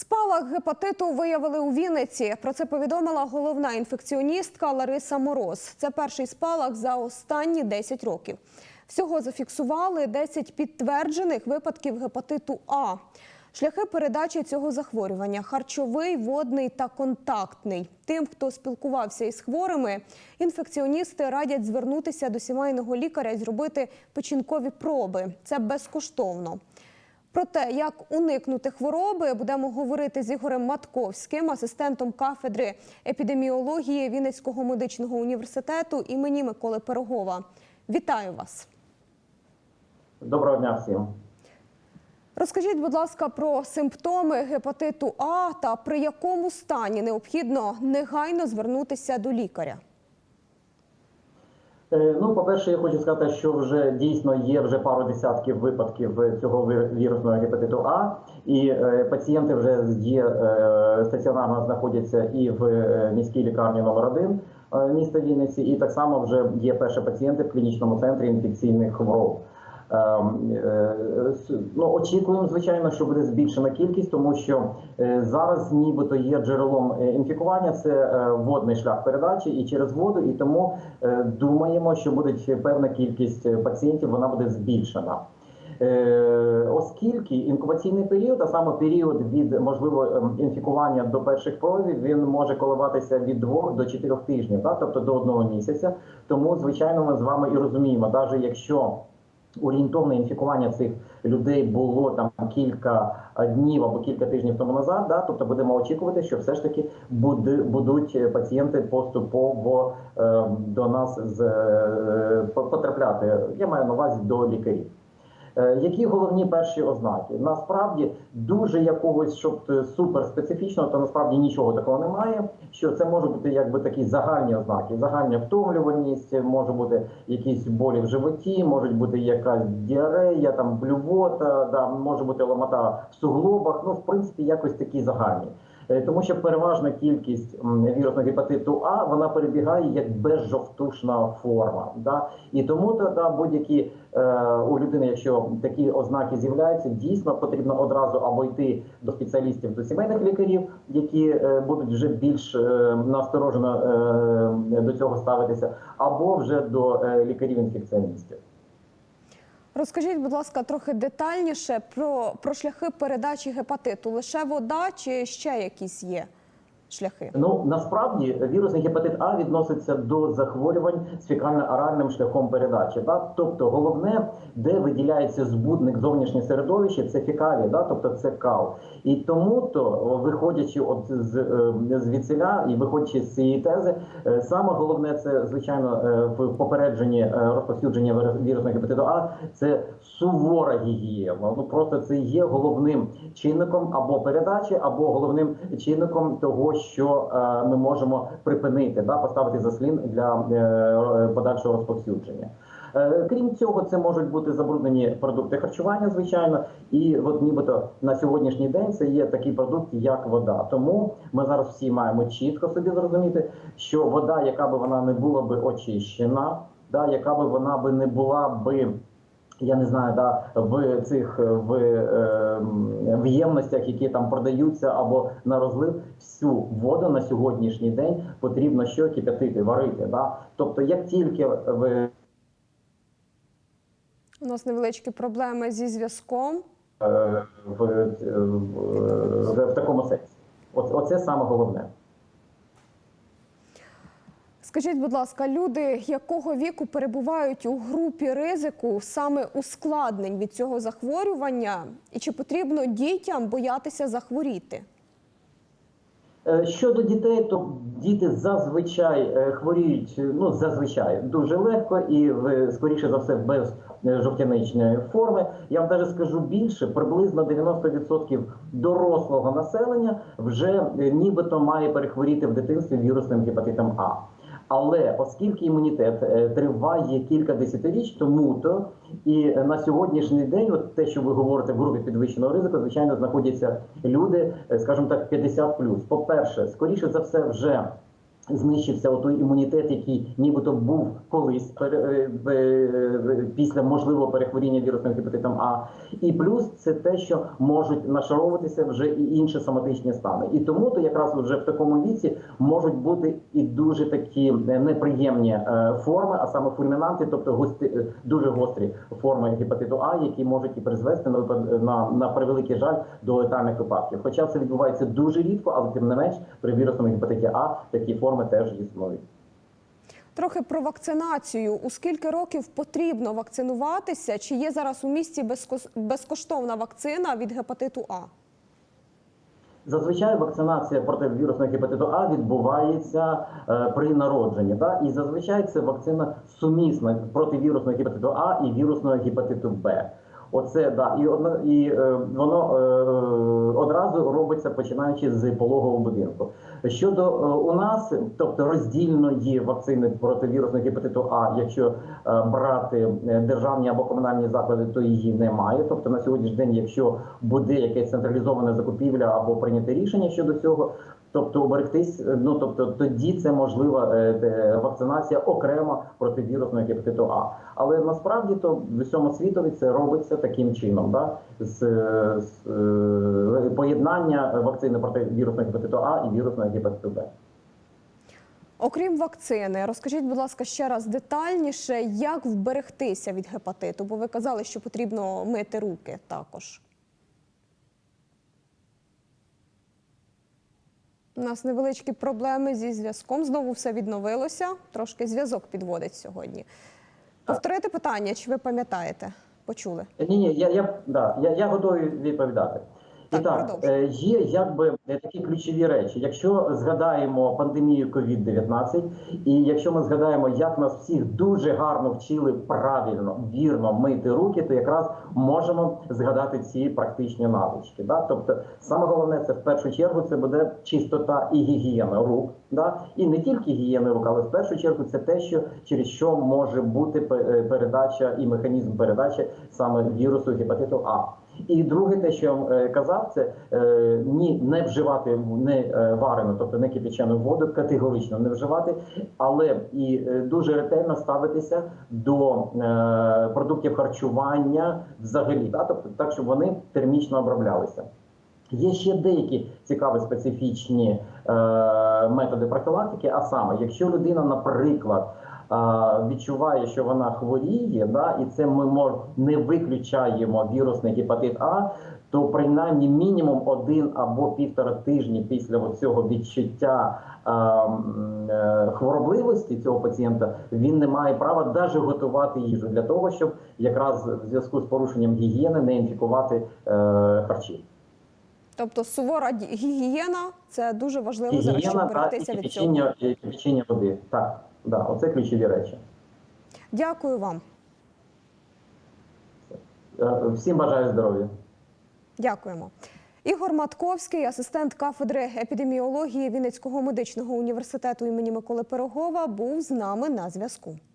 Спалах гепатиту виявили у Вінниці. Про це повідомила головна інфекціоністка Лариса Мороз. Це перший спалах за останні 10 років. Всього зафіксували 10 підтверджених випадків гепатиту А. Шляхи передачі цього захворювання харчовий, водний та контактний. Тим, хто спілкувався із хворими, інфекціоністи радять звернутися до сімейного лікаря і зробити печінкові проби. Це безкоштовно. Про те, як уникнути хвороби, будемо говорити з Ігорем Матковським, асистентом кафедри епідеміології Вінницького медичного університету імені Миколи Пирогова. Вітаю вас! Доброго дня всім. Розкажіть, будь ласка, про симптоми гепатиту А та при якому стані необхідно негайно звернутися до лікаря. Е, Ну, по-перше, я хочу сказати, що вже дійсно є вже пару десятків випадків цього вір- вірусного гепатиту А, і е, пацієнти вже є е, стаціонарно знаходяться і в е, міській лікарні номер 1 міста Вінниці, і так само вже є перші пацієнти в клінічному центрі інфекційних хвороб. Ем, е, Ну, очікуємо, звичайно, що буде збільшена кількість, тому що е, зараз нібито є джерелом е, інфікування, це водний шлях передачі і через воду, і тому думаємо, що буде певна кількість пацієнтів, вона буде збільшена. Оскільки інкубаційний період, а саме період від можливо ем, інфікування до перших проявів, він може коливатися від 2 до 4 тижнів, так? тобто до одного місяця. Тому, звичайно, ми з вами і розуміємо, навіть якщо орієнтовне інфікування цих людей було там кілька днів або кілька тижнів тому назад. Да, тобто будемо очікувати, що все ж таки будуть пацієнти поступово е, до нас з, е, потрапляти. Я маю на увазі до лікарів. Е, Які головні перші ознаки? Насправді дуже якогось, щоб е, супер специфічного, то насправді нічого такого немає. Що це можуть бути якби такі загальні ознаки, загальна втомлюваність, може бути якісь болі в животі, може бути якась діарея, там блювота, да, може бути ломота в суглобах. Ну, в принципі, якось такі загальні. Е, Тому що переважна кількість вірусного гепатиту А вона перебігає як безжовтушна форма. Да? І тому то, да, будь-які е, у людини, якщо такі ознаки з'являються, дійсно потрібно одразу або йти до спеціалістів, до сімейних лікарів, які е, будуть вже більш е, насторожено е, до цього ставитися, або вже до е, лікарів-інфекціоністів. Розкажіть, будь ласка, трохи детальніше про, про шляхи передачі гепатиту. Лише вода чи ще якісь є шляхи? Ну насправді вірусний гепатит А відноситься до захворювань з фекально-оральним шляхом передачі. Да? Тобто головне, де виділяється збудник зовнішнє середовище, це фекалії, да? тобто це кал. І тому то, виходячи от з, е, звідсиля і виходячи з цієї тези, е, саме головне це звичайно е, в попередженні розповсюдження вірусного гепатиту А це сувора гігієна. Ну просто це є головним чинником або передачі, або головним чинником того, що е, ми можемо припинити, да, поставити заслін для е, подальшого розповсюдження. Е, Крім цього, це можуть бути забруднені продукти харчування, звичайно, і от нібито на сьогоднішній день це є такий продукт, як вода. Тому ми зараз всі маємо чітко собі зрозуміти, що вода, яка би вона не була би очищена, да, яка би вона би не була би. Я не знаю, да, в цих в, е, в ємностях, які там продаються або на розлив, всю воду на сьогоднішній день потрібно що кип'ятити, варити. Да? Тобто, як тільки ви У нас невеличкі проблеми зі зв'язком. е, в, в, в, в такому сенсі, оце саме головне. Скажіть, будь ласка, люди якого віку перебувають у групі ризику саме ускладнень від цього захворювання, і чи потрібно дітям боятися захворіти? Е, Щодо дітей, то діти зазвичай е, хворіють ну зазвичай дуже легко і скоріше за все без е, жовтяничної форми. Я вам навіть скажу більше, приблизно 90% дорослого населення вже е, нібито має перехворіти в дитинстві вірусним гепатитом А. Але оскільки імунітет е, триває кілька десятиріч, тому то і на сьогоднішній день, от те, що ви говорите в групі підвищеного ризику, звичайно, знаходяться люди, е, скажімо так, 50+. По-перше, скоріше за все, вже Знищився той імунітет, який нібито був колись е, е, після можливого перехворіння вірусним гепатитом А. І плюс це те, що можуть нашаровуватися вже і інші соматичні стани. І тому то якраз вже в такому віці можуть бути і дуже такі е, неприємні форми, а саме фульмінанти, тобто гості, е, дуже гострі форми гепатиту А, які можуть і призвести на на, на превеликий жаль до летальних випадків. Хоча це відбувається дуже рідко, але тим не менш при вірусному гепатиті А такі форми теж існують. Трохи про вакцинацію. У скільки років потрібно вакцинуватися? Чи є зараз у місті безкоштовна вакцина від гепатиту А? Зазвичай вакцинація проти вірусного гепатиту А відбувається е, при народженні. Да? І зазвичай це вакцина сумісна проти вірусного гепатиту А і вірусного гепатиту Б. Оце да, і одно і е, воно е, одразу робиться починаючи з пологового будинку. Щодо е, у нас, тобто роздільної вакцини проти вірусного гепатиту А, якщо е, брати е, державні або комунальні заклади, то її немає. Тобто на сьогоднішній день, якщо буде якесь централізоване закупівля або прийняте рішення щодо цього. Тобто уберегтись, е, ну тобто тоді це можлива е, вакцинація окремо проти вірусного гепатиту А. Але насправді то в усьому світові це робиться таким чином, да? з, е, з поєднання вакцини проти вірусного гепатиту А і вірусного гепатиту Б. Окрім вакцини, розкажіть, будь ласка, ще раз детальніше, як вберегтися від гепатиту, бо ви казали, що потрібно мити руки також. У нас невеличкі проблеми зі зв'язком. Знову все відновилося. Трошки зв'язок підводить сьогодні. Повторити питання, чи ви пам'ятаєте? Почули? Ні, ні, я, я, да, я, я готовий відповідати. Так, І так, е, є якби е, такі ключові речі. Якщо згадаємо пандемію COVID-19, і якщо ми згадаємо, як нас всіх дуже гарно вчили правильно, вірно мити руки, то якраз можемо згадати ці практичні навички. Да? Тобто, саме головне, це в першу чергу це буде чистота і гігієна рук. Да? І не тільки гігієни рук, але в першу чергу це те, що через що може бути е, передача і механізм передачі саме вірусу гепатиту А. І друге, те, що я вам е, казав, це е, ні, не вживати не е, варену, тобто не кипячену воду, категорично не вживати, але і дуже ретельно ставитися до продуктів харчування взагалі, да? тобто так, щоб вони термічно оброблялися. Є ще деякі цікаві специфічні е, методи профілактики. А саме, якщо людина, наприклад, відчуває, що вона хворіє, да, і це ми мож, не виключаємо вірусний гепатит А, то принаймні мінімум один або півтора тижні після цього відчуття е, е, хворобливості цього пацієнта він не має права навіть готувати їжу для того, щоб якраз в зв'язку з порушенням гігієни не інфікувати е, харчі. Тобто сувора гігієна це дуже важливо зараз, щоб Гігієна та і берегтися від цього. кипячення, і кипячення води. Так, да, оце ключові речі. Дякую вам. Е, Всім бажаю здоров'я. Дякуємо. Ігор Матковський, асистент кафедри епідеміології Вінницького медичного університету імені Миколи Пирогова, був з нами на зв'язку.